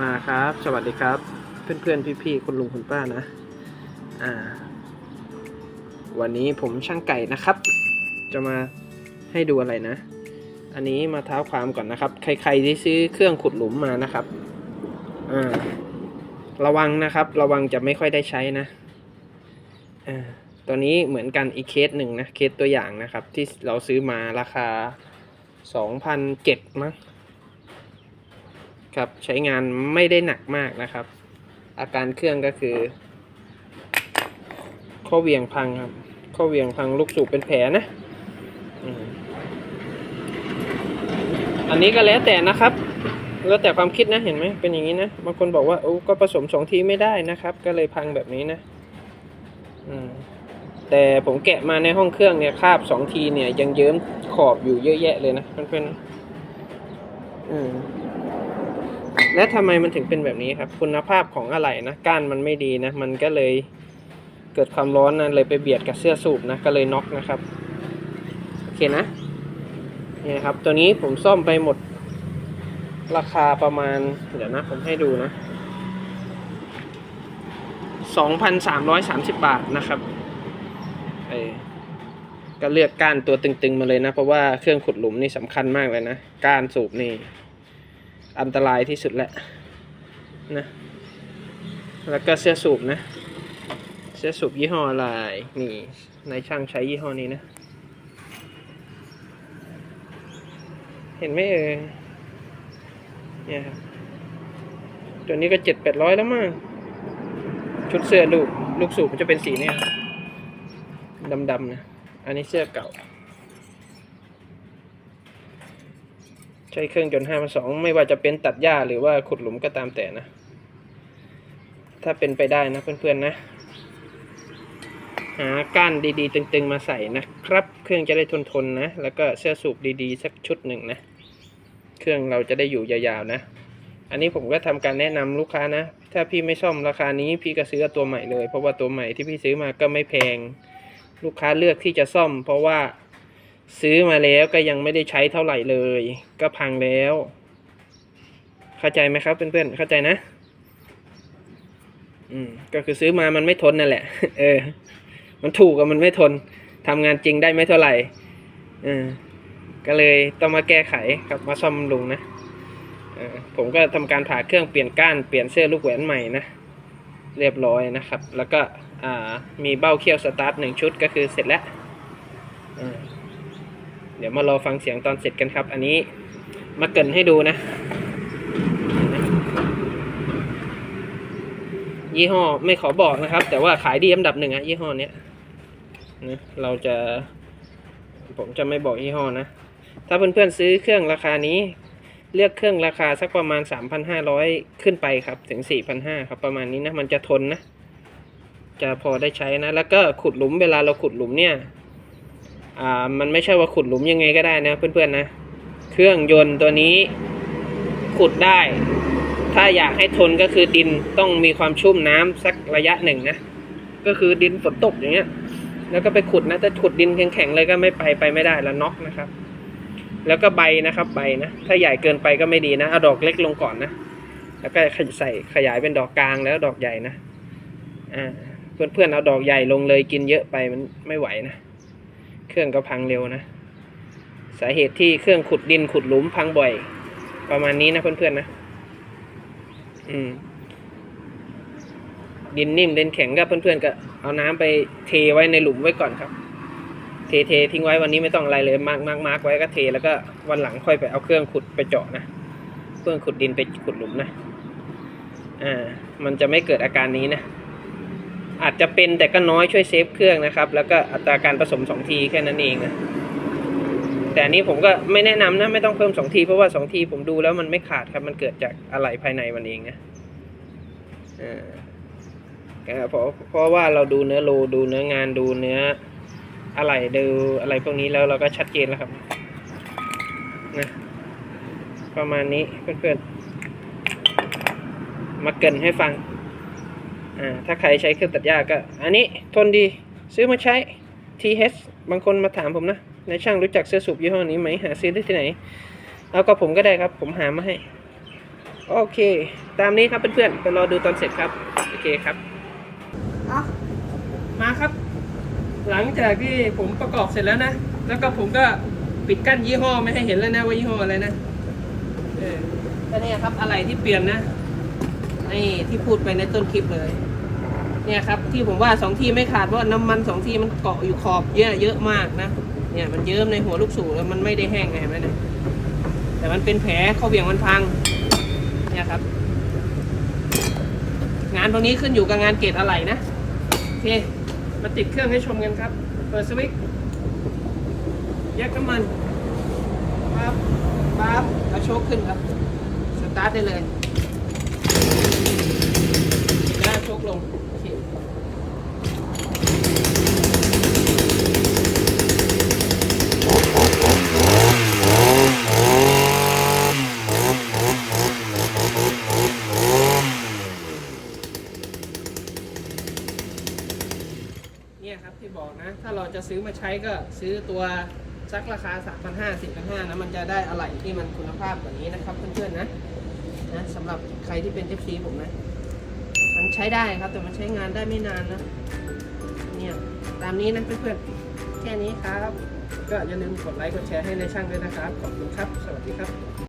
มาครับ สวัสดีครับ เพื่อนๆพี่ๆคุณลุงคุณป้านะ อ่า วันนี้ผมช่างไก่นะครับ จะมาให้ดูอะไรนะ อันนี้มาเท้าความก่อนนะครับ ใคร ๆ ที่ซื้อเครื่องขุดหลุมมานะครับ อ่า ระวังนะครับ ระวังจะไม่ค่อยได้ใช้นะ อ่าตัวนี้เหมือนกันอีกเคสหนึ่งนะ เคสตัวอย่างนะครับ ที่เราซื้อมาราคาสองพันเจ็ดมั้ง ครับใช้งานไม่ได้หนักมากนะครับ อาการเครื่องก็คือ ข้อเหวียงพังครับ ข้อเหวียงพังลูกสูบเป็นแผลนะอันนี้ก็แล้วแต่นะครับ แล้วแต่ความคิดนะเห็นไหมเป็นอย่างนี้นะบางคนบอกว่าโอ้ก็ผสมสองทีไม่ได้นะครับ ก็เลยพังแบบนี้นะแต่ผมแกะมาในห้องเครื่องเนี่ยคาบสองทีเนี่ยยังเยิ้มขอบอยู่เยอะแยะเลยนะเพื่อนๆอืม และทำไมมันถึงเป็นแบบนี้ครับ คุณภาพของอะไหล่นะก้านมันไม่ดีนะ มันก็เลยเกิดความร้อนนะเลยไปเบียดกับเสื้อสูบนะก็เลยน็อกนะครับ โอเคนะนี่ครับ ตัวนี้ผมซ่อมไปหมด ราคาประมาณ เดี๋ยวนะ ผมให้ดูนะสองพันสามร้อยสามสิบบาทนะครับเออก็เลือกก้านตัวตึงๆมาเลยนะ เพราะว่าเครื่องขุดหลุมนี่สำคัญมากเลยนะ ก้านสูบนี่ อันตรายที่สุดแหละนะแล้วก็เสื้อสูบนะ เสื้อสูบยี่ห้ออะไรนี่นายช่างใช้ยี่ห้อนี้นะ เห็นไหมเอ่ยเนี่ยครับตัวนี้ก็เจ็ดแปดร้อยแล้วมั้งชุดเสื้อลูก ลูกสูบมันจะเป็นสีเนี่ยดำๆนะ อันนี้เสื้อเก่า ใช้เครื่องยนต์ห้าพันสองไม่ว่าจะเป็นตัดหญ้าหรือว่าขุดหลุมก็ตามแต่นะ ถ้าเป็นไปได้นะเพื่อนๆนะ หาก้านดีๆ ตึงๆมาใส่นะครับ เครื่องจะได้ทนๆนะ แล้วก็เสื้อสูบดีๆ สักชุดหนึ่งนะ เครื่องเราจะได้อยู่ยาวๆนะ อันนี้ผมก็ทำการแนะนำลูกค้านะ ถ้าพี่ไม่ซ่อมราคานี้พี่ก็ซื้อตัวใหม่เลย เพราะว่าตัวใหม่ที่พี่ซื้อมาก็ไม่แพง ลูกค้าเลือกที่จะซ่อม เพราะว่า ซื้อมาแล้วก็ยังไม่ได้ใช้เท่าไหร่เลย ก็พังแล้ว เข้าใจไหมครับเพื่อนๆเข้าใจนะ อืมก็คือซื้อมามันไม่ทนนั่นแหละ เออ มันถูกกับมันไม่ทนทำงานจริงได้ไม่เท่าไหร่เออก็เลยต้องมาแก้ไขครับมาซ่อมบำรุงนะเออผมก็ทำการผ่าเครื่องเปลี่ยนก้านเปลี่ยนเสื้อลูกแหวนใหม่นะเรียบร้อยนะครับ แล้วก็อ่ามีเบ้าเขี้ยวสตาร์ทหนึ่งชุดก็คือเสร็จแล้วอ่า เดี๋ยวมารอฟังเสียงตอนเสร็จกันครับ อันนี้มาเกินให้ดูนะ ยี่ห้อไม่ขอบอกนะครับ แต่ว่าขายดีอันดับหนึ่งอะยี่ห้อเนี้ยนะเราจะ ผมจะไม่บอกยี่ห้อนะ ถ้าเพื่อนๆซื้อเครื่องราคานี้เลือกเครื่องราคาสักประมาณ 3,500 ขึ้นไปครับ ถึง 4,500 ครับ ประมาณนี้นะ มันจะทนนะ จะพอได้ใช้นะ แล้วก็ขุดหลุมเวลาเราขุดหลุมเนี่ย อ่ามันไม่ใช่ว่าขุดหลุมยังไงก็ได้นะเพื่อนๆนะ เครื่องยนต์ตัวนี้ขุดได้ ถ้าอยากให้ทนก็คือดินต้องมีความชุ่มน้ำสักระยะหนึ่งนะ ก็คือดินฝนตกอย่างเงี้ย แล้วก็ไปขุดนะถ้าขุดดินแข็งๆเลยก็ไม่ไปไปไม่ได้แล้วน็อกนะครับ แล้วก็ใบนะครับใบนะ ถ้าใหญ่เกินไปก็ไม่ดีนะเอาดอกเล็กลงก่อนนะ แล้วก็ใส่ขยายเป็นดอกกลางแล้วดอกใหญ่นะ อ่าเพื่อนๆเอาดอกใหญ่ลงเลยกินเยอะไปมันไม่ไหวนะ เครื่องก็พังเร็วนะ สาเหตุที่เครื่องขุดดินขุดหลุมพังบ่อย ประมาณนี้นะเพื่อนๆนะ อืม ดินนิ่มดินแข็งก็เพื่อนๆก็เอาน้ำไปเทไว้ในหลุมไว้ก่อนครับ เทเททิ้งไว้วันนี้ไม่ต้องอะไรเลยมาร์กมากมากไว้ก็เทแล้วก็วันหลังค่อยไปเอาเครื่องขุดไปเจาะนะ เครื่องขุดดินไปขุดหลุมนะ อ่า มันจะไม่เกิดอาการนี้นะ อาจจะเป็นแต่ก็น้อยช่วยเซฟเครื่องนะครับ แล้วก็อัตราการผสมสองทีแค่นั้นเองนะแต่อันนี้ผมก็ไม่แนะนำนะไม่ต้องเพิ่มสองที เพราะว่าสองทีผมดูแล้วมันไม่ขาดครับ มันเกิดจากอะไรภายในมันเองนะเพราะเพราะว่าเราดูเนื้อโลดูเนื้องานดูเนื้ออะไรดูอะไรพวกนี้แล้วเราก็ชัดเจนแล้วครับนะประมาณนี้เพื่อนๆมาเกินให้ฟัง อ่าถ้าใครใช้เครื่องตัดหญ้าก็ อันนี้ทนดีซื้อมาใช้ TH บางคนมาถามผมนะในช่างรู้จักเสื้อสูบยี่ห้อนี้ไหมหาซื้อได้ที่ไหน เอาก็ผมก็ได้ครับ ผมหามาให้ โอเค ตามนี้ครับเพื่อนๆไปรอดูตอนเสร็จครับ โอเคครับเอามาครับ หลังจากที่ผมประกอบเสร็จแล้วนะ แล้วก็ผมก็ปิดกั้นยี่ห้อไม่ให้เห็นแล้วนะว่ายี่ห้ออะไรนะเออก็เนี่ยครับอะไรที่เปลี่ยนนะ นี่ที่พูดไปในต้นคลิปเลย เนี่ยครับ ที่ผมว่าสองที่ไม่ขาดเพราะว่าน้ำมันสองที่มันเกาะอยู่ขอบเยอะเยอะมากนะเนี่ยมันเยิ้มในหัวลูกสูบแล้วมันไม่ได้แห้งไงไหมเนี่ยแต่มันเป็นแผลเข้าเบี่ยงมันพัง เนี่ยครับ งานตรงนี้ขึ้นอยู่กับงานเกรดอะไรนะโอเคมาติดเครื่องให้ชมกันครับ เปิดสวิตช์แยกน้ำมันปั๊บปั๊บกระโชกขึ้นครับ สตาร์ทได้เลย ชกลงโอเคเนี่ยครับที่บอกนะ ถ้าเราจะซื้อมาใช้ก็ซื้อตัวสักราคา 3,500 4,500นะมันจะได้อะไหล่ที่มันคุณภาพกว่านี้นะครับเพื่อนๆนะนะสำหรับใครที่เป็น FC ผมนะ มันใช้ได้ครับ แต่มันใช้งานได้ไม่นานนะเนี่ยตามนี้นะเพื่อนๆแค่นี้ครับ ก็อย่าลืมกดไลค์กดแชร์ให้ในช่างด้วยนะครับ ขอบคุณครับ สวัสดีครับ